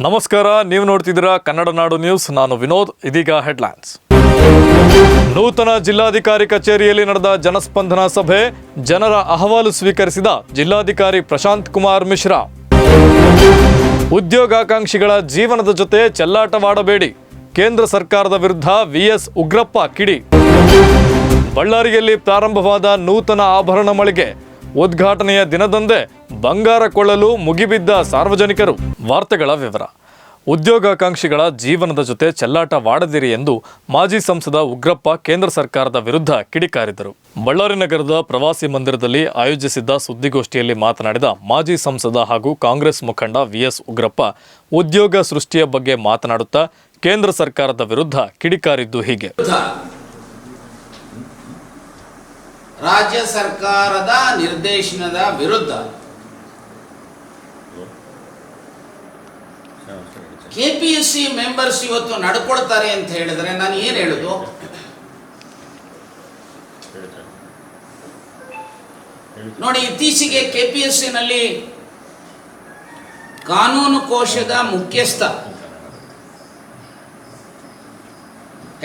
ನಮಸ್ಕಾರ, ನೀವು ನೋಡ್ತಿದ್ದೀರಾ ಕನ್ನಡ ನಾಡು ನ್ಯೂಸ್. ನಾನು ವಿನೋದ್, ಇದೀಗ ಹೆಡ್ಲೈನ್ಸ್. ನೂತನ ಜಿಲ್ಲಾಧಿಕಾರಿ ಕಚೇರಿಯಲ್ಲಿ ನಡೆದ ಜನಸ್ಪಂದನ ಸಭೆ ಜನರ ಅಹವಾಲು ಸ್ವೀಕರಿಸಿದ ಜಿಲ್ಲಾಧಿಕಾರಿ ಪ್ರಶಾಂತ್ ಕುಮಾರ್ ಮಿಶ್ರಾ. ಉದ್ಯೋಗಾಕಾಂಕ್ಷಿಗಳ ಜೀವನದ ಜೊತೆ ಚೆಲ್ಲಾಟವಾಡಬೇಡಿ. ಕೇಂದ್ರ ಸರ್ಕಾರದ ವಿರುದ್ಧ ವಿಎಸ್ ಉಗ್ರಪ್ಪ ಕಿಡಿ. ಬಳ್ಳಾರಿಯಲ್ಲಿ ಪ್ರಾರಂಭವಾದ ನೂತನ ಆಭರಣ ಮಳಿಗೆ ಉದ್ಘಾಟನೆಯ ದಿನದಂದೇ ಬಂಗಾರ ಕೊಳ್ಳಲು ಮುಗಿಬಿದ್ದ ಸಾರ್ವಜನಿಕರು. ವಾರ್ತೆಗಳ ವಿವರ. ಉದ್ಯೋಗಾಕಾಂಕ್ಷಿಗಳ ಜೀವನದ ಜೊತೆ ಚೆಲ್ಲಾಟವಾಡದಿರಿ ಎಂದು ಮಾಜಿ ಸಂಸದ ಉಗ್ರಪ್ಪ ಕೇಂದ್ರ ಸರ್ಕಾರದ ವಿರುದ್ಧ ಕಿಡಿಕಾರಿದರು. ಬಳ್ಳಾರಿ ನಗರದ ಪ್ರವಾಸಿ ಮಂದಿರದಲ್ಲಿ ಆಯೋಜಿಸಿದ್ದ ಸುದ್ದಿಗೋಷ್ಠಿಯಲ್ಲಿ ಮಾತನಾಡಿದ ಮಾಜಿ ಸಂಸದ ಹಾಗೂ ಕಾಂಗ್ರೆಸ್ ಮುಖಂಡ ವಿಎಸ್ ಉಗ್ರಪ್ಪ, ಉದ್ಯೋಗ ಸೃಷ್ಟಿಯ ಬಗ್ಗೆ ಮಾತನಾಡುತ್ತಾ ಕೇಂದ್ರ ಸರ್ಕಾರದ ವಿರುದ್ಧ ಕಿಡಿಕಾರಿದ್ದು ಹೀಗೆ. ರಾಜ್ಯ ಸರ್ಕಾರದ ನಿರ್ದೇಶನದ ವಿರುದ್ಧ. ಕೆಪಿಎಸ್ಸಿ ಮೆಂಬರ್ಸ್ ಇವತ್ತು ನಡ್ಕೊಳ್ತಾರೆ ಅಂತ ಹೇಳಿದ್ರೆ ನಾನು ಏನು ಹೇಳುದು? ನೋಡಿ, ಇತ್ತೀಚೆಗೆ ಕೆಪಿಎಸ್ಸಿ ನಲ್ಲಿ ಕಾನೂನು ಕೋಶದ ಮುಖ್ಯಸ್ಥ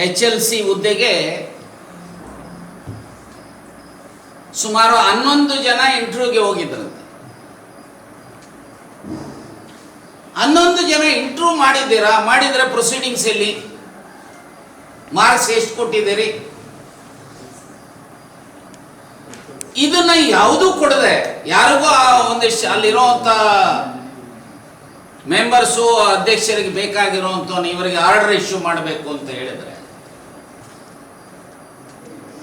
ಎಚ್ ಎಲ್ ಸಿ ಹುದ್ದೆಗೆ ಸುಮಾರು ಹನ್ನೊಂದು ಜನ ಇಂಟರ್ವ್ಯೂಗೆ ಹೋಗಿದ್ರಂತೆ. ಹನ್ನೊಂದು ಜನ ಇಂಟರ್ವ್ಯೂ ಮಾಡಿದ್ದೀರಾ? ಮಾಡಿದ್ರೆ ಪ್ರೊಸೀಡಿಂಗ್ಸ್ ಎಲ್ಲಿ? ಮಾರ್ಕ್ಸ್ ಎಷ್ಟು ಕೊಟ್ಟಿದ್ದೀರಿ? ಇದನ್ನ ಯಾವುದೂ ಕೊಡದೆ, ಯಾರಿಗೂ ಆ ಒಂದಿಷ್ಟು ಅಲ್ಲಿರೋಂಥ ಮೆಂಬರ್ಸು ಅಧ್ಯಕ್ಷರಿಗೆ ಬೇಕಾಗಿರೋಂಥ ಇವರಿಗೆ ಆರ್ಡರ್ ಇಶ್ಯೂ ಮಾಡಬೇಕು ಅಂತ ಹೇಳಿದ್ರೆ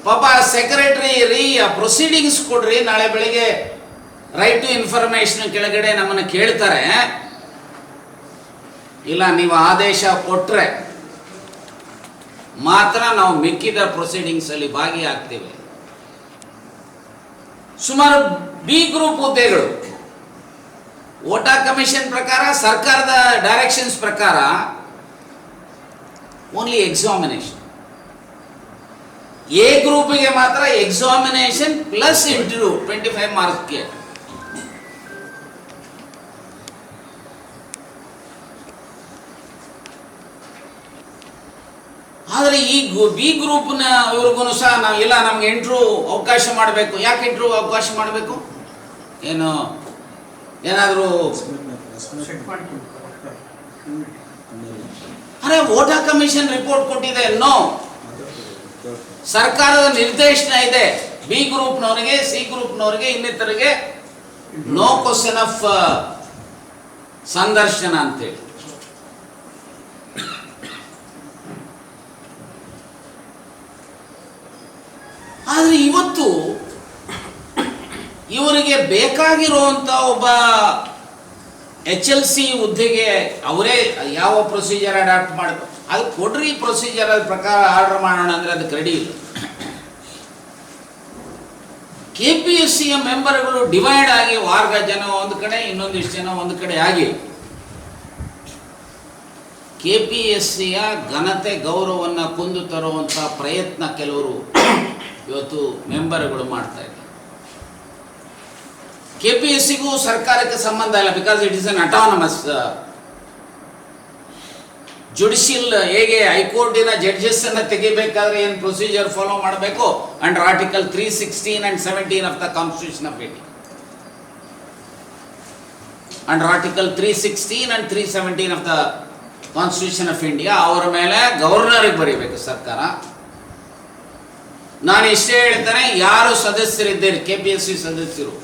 ಪಾಪ ಸೆಕ್ರೆಟರಿ ರೀ ಪ್ರೊಸೀಡಿಂಗ್ಸ್ ಕೊಡ್ರಿ, ನಾಳೆ ಬೆಳಿಗ್ಗೆ ರೈಟ್ ಟು ಇನ್ಫಾರ್ಮೇಶನ್ ಕೆಳಗಡೆ ನಮ್ಮನ್ನು ಕೇಳ್ತಾರೆ. ಇಲ್ಲ, ನೀವು ಆದೇಶ ಕೊಟ್ಟರೆ ಮಾತ್ರ ನಾವು ಮಿಕ್ಕಿದ ಪ್ರೊಸೀಡಿಂಗ್ಸ್ ಅಲ್ಲಿ ಭಾಗಿಯಾಗ್ತೇವೆ. ಸುಮಾರು ಬಿ ಗ್ರೂಪ್ ಹುದ್ದೆಗಳು. ಓಟಾ ಕಮಿಷನ್ ಪ್ರಕಾರ, ಸರ್ಕಾರದ ಡೈರೆಕ್ಷನ್ಸ್ ಪ್ರಕಾರ ಓನ್ಲಿ ಎಕ್ಸಾಮಿನೇಷನ್ ಎ ಗ್ರೂಪಿಗೆ ಮಾತ್ರ examination plus interview twenty five ಮಾರ್ಕ್ಸ್ಗೆ ಆದರೆ ಈ ಬಿ ಗ್ರೂಪ್ನ ಇವ್ರಿಗೂ ಸಹ ನಾವು ಇಲ್ಲ, ನಮ್ಗೆ ಇಂಟ್ರೂ ಅವಕಾಶ ಮಾಡಬೇಕು. ಯಾಕೆ ಇಂಟ್ರೂ ಅವಕಾಶ ಮಾಡಬೇಕು? ಏನು, ಏನಾದರೂ ಅರೆ ವೋಟರ್ ಕಮಿಷನ್ ರಿಪೋರ್ಟ್ ಕೊಟ್ಟಿದೆ, ನೋ. ಸರ್ಕಾರದ ನಿರ್ದೇಶನ ಇದೆ. ಬಿ ಗ್ರೂಪ್ನವರಿಗೆ ಸಿ ಗ್ರೂಪ್ನವರಿಗೆ, ಇನ್ನಿತರಿಗೆ ನೋ ಕ್ವಶನ್ ಆಫ್ ಸಂದರ್ಶನ ಅಂತೇಳಿ. ಆದರೆ ಇವತ್ತು ಇವರಿಗೆ ಬೇಕಾಗಿರುವಂತ ಒಬ್ಬ ಎಚ್ ಎಲ್ ಸಿ ಹುದ್ದೆಗೆ ಅವರೇ ಯಾವ ಪ್ರೊಸೀಜರ್ ಅಡಾಪ್ಟ್ ಮಾಡಬೇಕು ಅದು ಕೊಡ್ರಿ ಪ್ರೊಸೀಜರ್ ಪ್ರಕಾರ ಆರ್ಡರ್ ಮಾಡೋಣ ಅಂದ್ರೆ ಅದಕ್ಕೆ ರೆಡಿ ಇಲ್ಲ. ಕೆ ಪಿ ಎಸ್ ಸಿಯ ಮೆಂಬರ್ಗಳು ಡಿವೈಡ್ ಆಗಿ ವಾರ್ಗ ಜನ ಒಂದು ಕಡೆ, ಇನ್ನೊಂದಿಷ್ಟು ಜನ ಒಂದು ಕಡೆ ಆಗಿ. ಕೆ ಪಿ ಎಸ್ ಸಿಯ ಘನತೆ ಗೌರವವನ್ನು ಕುಂದು ತರುವಂಥ ಪ್ರಯತ್ನ ಕೆಲವರು ಇವತ್ತು ಮೆಂಬರ್ಗಳು ಮಾಡ್ತಾ ಇದ್ದಾರೆ. ಕೆ ಪಿ ಎಸ್ ಸಿಗೂ ಸರ್ಕಾರಕ್ಕೆ ಸಂಬಂಧ ಇಲ್ಲ because it is an autonomous judicial ಹೇಗೆ ಹೈಕೋರ್ಟಿನ ಜಡ್ಜಸ್ ಅನ್ನ ತೆಗಿಬೇಕಾದ್ರೆ ಏನು ಪ್ರೊಸೀಜರ್ ಫಾಲೋ ಮಾಡಬೇಕು? Under article three sixteen and seventeen of the constitution of India under article three sixteen and three seventeen of the constitution of India ಅವರ ಮೇಲೆ ಗವರ್ನರ್ಗೆ ಬರೀಬೇಕು ಸರ್ಕಾರ. ನಾನು ಇಷ್ಟೇ ಹೇಳ್ತೇನೆ, ಯಾರು ಸದಸ್ಯರಿದ್ದೇನೆ ಕೆ ಪಿ ಎಸ್ ಸಿ ಸದಸ್ಯರು.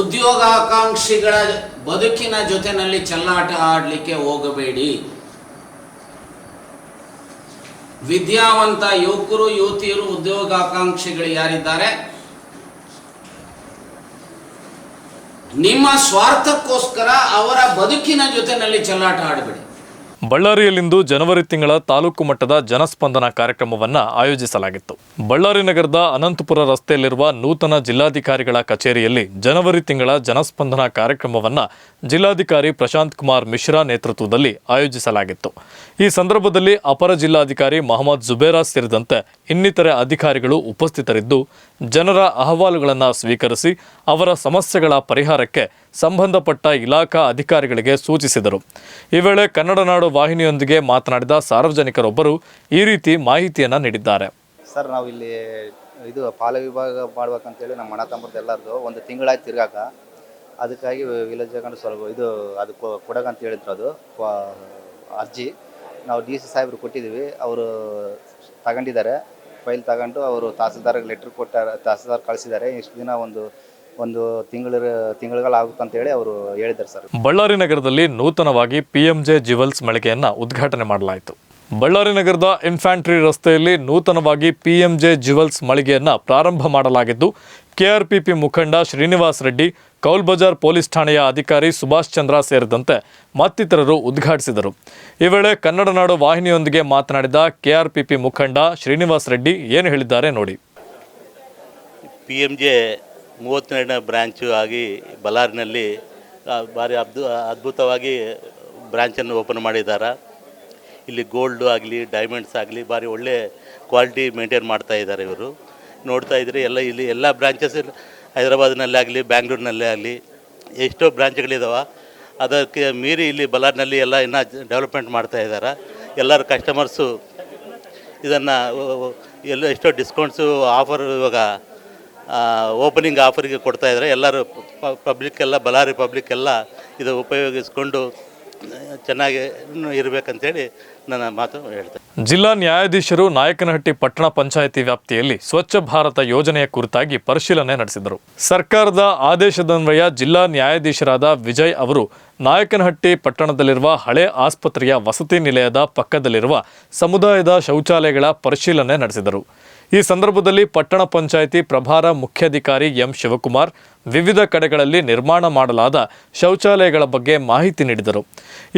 ಉದ್ಯೋಗಾಕಾಂಕ್ಷಿಗಳ ಬದುಕಿನ ಜೊತೆನಲ್ಲಿ ಚೆಲ್ಲಾಟ ಆಡಲಿಕ್ಕೆ ಹೋಗಬೇಡಿ. ವಿದ್ಯಾವಂತ ಯುವಕರು, ಯುವತಿಯರು, ಉದ್ಯೋಗಾಕಾಂಕ್ಷಿಗಳು ಯಾರಿದ್ದಾರೆ? ನಿಮ್ಮ ಸ್ವಾರ್ಥಕ್ಕೋಸ್ಕರ ಅವರ ಬದುಕಿನ ಜೊತೆನಲ್ಲಿ ಚೆಲ್ಲಾಟ ಆಡಬೇಡಿ. ಬಳ್ಳಾರಿಯಲ್ಲಿಂದು ಜನವರಿ ತಿಂಗಳ ತಾಲೂಕು ಮಟ್ಟದ ಜನಸ್ಪಂದನ ಕಾರ್ಯಕ್ರಮವನ್ನು ಆಯೋಜಿಸಲಾಗಿತ್ತು. ಬಳ್ಳಾರಿ ನಗರದ ಅನಂತಪುರ ರಸ್ತೆಯಲ್ಲಿರುವ ನೂತನ ಜಿಲ್ಲಾಧಿಕಾರಿಗಳ ಕಚೇರಿಯಲ್ಲಿ ಜನವರಿ ತಿಂಗಳ ಜನಸ್ಪಂದನ ಕಾರ್ಯಕ್ರಮವನ್ನು ಜಿಲ್ಲಾಧಿಕಾರಿ ಪ್ರಶಾಂತ್ ಕುಮಾರ್ ಮಿಶ್ರಾ ನೇತೃತ್ವದಲ್ಲಿ ಆಯೋಜಿಸಲಾಗಿತ್ತು. ಈ ಸಂದರ್ಭದಲ್ಲಿ ಅಪರ ಜಿಲ್ಲಾಧಿಕಾರಿ ಮಹಮ್ಮದ್ ಜುಬೇರಾ ಸೇರಿದಂತೆ ಇನ್ನಿತರೆ ಅಧಿಕಾರಿಗಳು ಉಪಸ್ಥಿತರಿದ್ದು, ಜನರ ಅಹವಾಲುಗಳನ್ನು ಸ್ವೀಕರಿಸಿ ಅವರ ಸಮಸ್ಯೆಗಳ ಪರಿಹಾರಕ್ಕೆ ಸಂಬಂಧಪಟ್ಟ ಇಲಾಖಾ ಅಧಿಕಾರಿಗಳಿಗೆ ಸೂಚಿಸಿದರು. ಈ ವೇಳೆ ಕನ್ನಡ ನಾಡು ವಾಹಿನಿಯೊಂದಿಗೆ ಮಾತನಾಡಿದ ಸಾರ್ವಜನಿಕರೊಬ್ಬರು ಈ ರೀತಿ ಮಾಹಿತಿಯನ್ನು ನೀಡಿದ್ದಾರೆ. ಸರ್, ನಾವು ಇಲ್ಲಿ ಇದು ಪಾಲ ವಿಭಾಗ ಮಾಡ್ಬೇಕಂತೇಳಿ ನಮ್ಮ ಅಣ್ಣ ತಮ್ಮದ ಎಲ್ಲರದು ಒಂದು ತಿಂಗಳಾಯ್ತು ತಿರ್ಗಾಕ. ಅದಕ್ಕಾಗಿ ವಿಲೇಜ್ ತಗೊಂಡು ಸ್ವಲ್ಪ ಇದು ಅದು ಕೊಡಗಂತ ಹೇಳಿದ್ರು ಅದು ಅರ್ಜಿ. ನಾವು ಡಿ ಸಿ ಸಾಹೇಬ್ರು ಕೊಟ್ಟಿದ್ದೀವಿ, ಅವರು ತಗೊಂಡಿದ್ದಾರೆ. ಫೈಲ್ ತಗೊಂಡು ಅವರು ತಹಸೀಲ್ದಾರ್ಗೆ ಲೆಟ್ರ್ ಕೊಟ್ಟಾರ, ತಹಸೀಲ್ದಾರ್ ಕಳಿಸಿದ್ದಾರೆ. ಇಷ್ಟು ದಿನ ಒಂದು ಒಂದು ತಿಂಗಳ ತಿಂಗಳುಗಳಾಗುತ್ತಂತೇಳಿ ಅವರು ಹೇಳಿದ್ದಾರೆ ಸರ್. ಬಳ್ಳಾರಿ ನಗರದಲ್ಲಿ ನೂತನವಾಗಿ ಪಿಎಂಜೆ ಜುವೆಲ್ಸ್ ಮಳಿಗೆಯನ್ನು ಉದ್ಘಾಟನೆ ಮಾಡಲಾಯಿತು. ಬಳ್ಳಾರಿ ನಗರದ ಇನ್ಫ್ಯಾಂಟ್ರಿ ರಸ್ತೆಯಲ್ಲಿ ನೂತನವಾಗಿ ಪಿಎಂಜೆ ಜ್ಯುವೆಲ್ಸ್ ಮಳಿಗೆಯನ್ನ ಪ್ರಾರಂಭ ಮಾಡಲಾಗಿದ್ದು ಕೆಆರ್ಪಿಪಿ ಮುಖಂಡ ಶ್ರೀನಿವಾಸ್ ರೆಡ್ಡಿ ಕೌಲ್ ಬಜಾರ್ ಪೊಲೀಸ್ ಠಾಣೆಯ ಅಧಿಕಾರಿ ಸುಭಾಷ್ ಚಂದ್ರ ಸೇರಿದಂತೆ ಮತ್ತಿತರರು ಉದ್ಘಾಟಿಸಿದರು. ಈ ವೇಳೆ ಕನ್ನಡ ನಾಡು ವಾಹಿನಿಯೊಂದಿಗೆ ಮಾತನಾಡಿದ ಕೆಆರ್ಪಿಪಿ ಮುಖಂಡ ಶ್ರೀನಿವಾಸ್ ರೆಡ್ಡಿ ಏನು ಹೇಳಿದ್ದಾರೆ ನೋಡಿ. ಪಿ ಎಂ ಜೆ ಮೂವತ್ತೆರಡನೇ ಬ್ರ್ಯಾಂಚು ಆಗಿ ಬಳ್ಳಾರಿನಲ್ಲಿ ಭಾರಿ ಅದ್ಭು ಅದ್ಭುತವಾಗಿ ಬ್ರ್ಯಾಂಚನ್ನು ಓಪನ್ ಮಾಡಿದ್ದಾರೆ ಇಲ್ಲಿ ಗೋಲ್ಡು ಆಗಲಿ, ಡೈಮಂಡ್ಸ್ ಆಗಲಿ ಭಾರಿ ಒಳ್ಳೆ ಕ್ವಾಲಿಟಿ ಮೇಂಟೈನ್ ಮಾಡ್ತಾ ಇದ್ದಾರೆ ಇವರು. ನೋಡ್ತಾ ಇದ್ದರೆ ಎಲ್ಲ ಇಲ್ಲಿ ಎಲ್ಲ ಬ್ರಾಂಚಸ್ ಹೈದರಾಬಾದ್ನಲ್ಲೇ ಆಗಲಿ, ಬ್ಯಾಂಗ್ಳೂರಿನಲ್ಲೇ ಆಗಲಿ ಎಷ್ಟೋ ಬ್ರಾಂಚ್ಗಳಿದಾವೆ. ಅದಕ್ಕೆ ಮೀರಿ ಇಲ್ಲಿ ಬಳ್ಳಾರಿನಲ್ಲಿ ಎಲ್ಲ ಇನ್ನೂ ಡೆವಲಪ್ಮೆಂಟ್ ಮಾಡ್ತಾ ಇದ್ದಾರೆ ಎಲ್ಲರ ಕಸ್ಟಮರ್ಸು ಇದನ್ನು ಎಲ್ಲ ಎಷ್ಟೋ ಡಿಸ್ಕೌಂಟ್ಸು ಆಫರ್ ಇವಾಗ ಓಪನಿಂಗ್ ಆಫರಿಗೆ ಕೊಡ್ತಾ ಇದ್ದಾರೆ ಎಲ್ಲರೂ ಪಬ್ಲಿಕ್ ಎಲ್ಲ ಬಳ್ಳಾರಿ ಪಬ್ಲಿಕ್ ಎಲ್ಲ ಇದು ಉಪಯೋಗಿಸಿಕೊಂಡು, ಚೆನ್ನಾಗಿ ಇರಬೇಕಂತೇಳಿ ನನ್ನ ಮಾತು ಹೇಳ್ತೇನೆ. ಜಿಲ್ಲಾ ನ್ಯಾಯಾಧೀಶರು ನಾಯಕನಹಟ್ಟಿ ಪಟ್ಟಣ ಪಂಚಾಯಿತಿ ವ್ಯಾಪ್ತಿಯಲ್ಲಿ ಸ್ವಚ್ಛ ಭಾರತ ಯೋಜನೆಯ ಕುರಿತಾಗಿ ಪರಿಶೀಲನೆ ನಡೆಸಿದರು. ಸರ್ಕಾರದ ಆದೇಶದನ್ವಯ ಜಿಲ್ಲಾ ನ್ಯಾಯಾಧೀಶರಾದ ವಿಜಯ್ ಅವರು ನಾಯಕನಹಟ್ಟಿ ಪಟ್ಟಣದಲ್ಲಿರುವ ಹಳೆ ಆಸ್ಪತ್ರೆಯ ವಸತಿ ನಿಲಯದ ಪಕ್ಕದಲ್ಲಿರುವ ಸಮುದಾಯದ ಶೌಚಾಲಯಗಳ ಪರಿಶೀಲನೆ ನಡೆಸಿದರು. ಈ ಸಂದರ್ಭದಲ್ಲಿ ಪಟ್ಟಣ ಪಂಚಾಯಿತಿ ಪ್ರಭಾರ ಮುಖ್ಯಾಧಿಕಾರಿ ಎಂ ಶಿವಕುಮಾರ್ ವಿವಿಧ ಕಡೆಗಳಲ್ಲಿ ನಿರ್ಮಾಣ ಮಾಡಲಾದ ಶೌಚಾಲಯಗಳ ಬಗ್ಗೆ ಮಾಹಿತಿ ನೀಡಿದರು.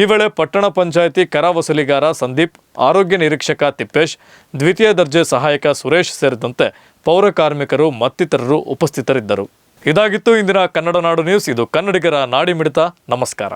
ಈ ವೇಳೆ ಪಟ್ಟಣ ಪಂಚಾಯಿತಿ ಕರ ವಸೂಲಿಗಾರ ಸಂದೀಪ್, ಆರೋಗ್ಯ ನಿರೀಕ್ಷಕ ತಿಪ್ಪೇಶ್, ದ್ವಿತೀಯ ದರ್ಜೆ ಸಹಾಯಕ ಸುರೇಶ್ ಸೇರಿದಂತೆ ಪೌರ ಕಾರ್ಮಿಕರು ಮತ್ತಿತರರು ಉಪಸ್ಥಿತರಿದ್ದರು. ಇದಾಗಿತ್ತು ಇಂದಿನ ಕನ್ನಡ ನಾಡು ನ್ಯೂಸ್. ಇದು ಕನ್ನಡಿಗರ ನಾಡಿ ಮಿಡಿತ ನಮಸ್ಕಾರ.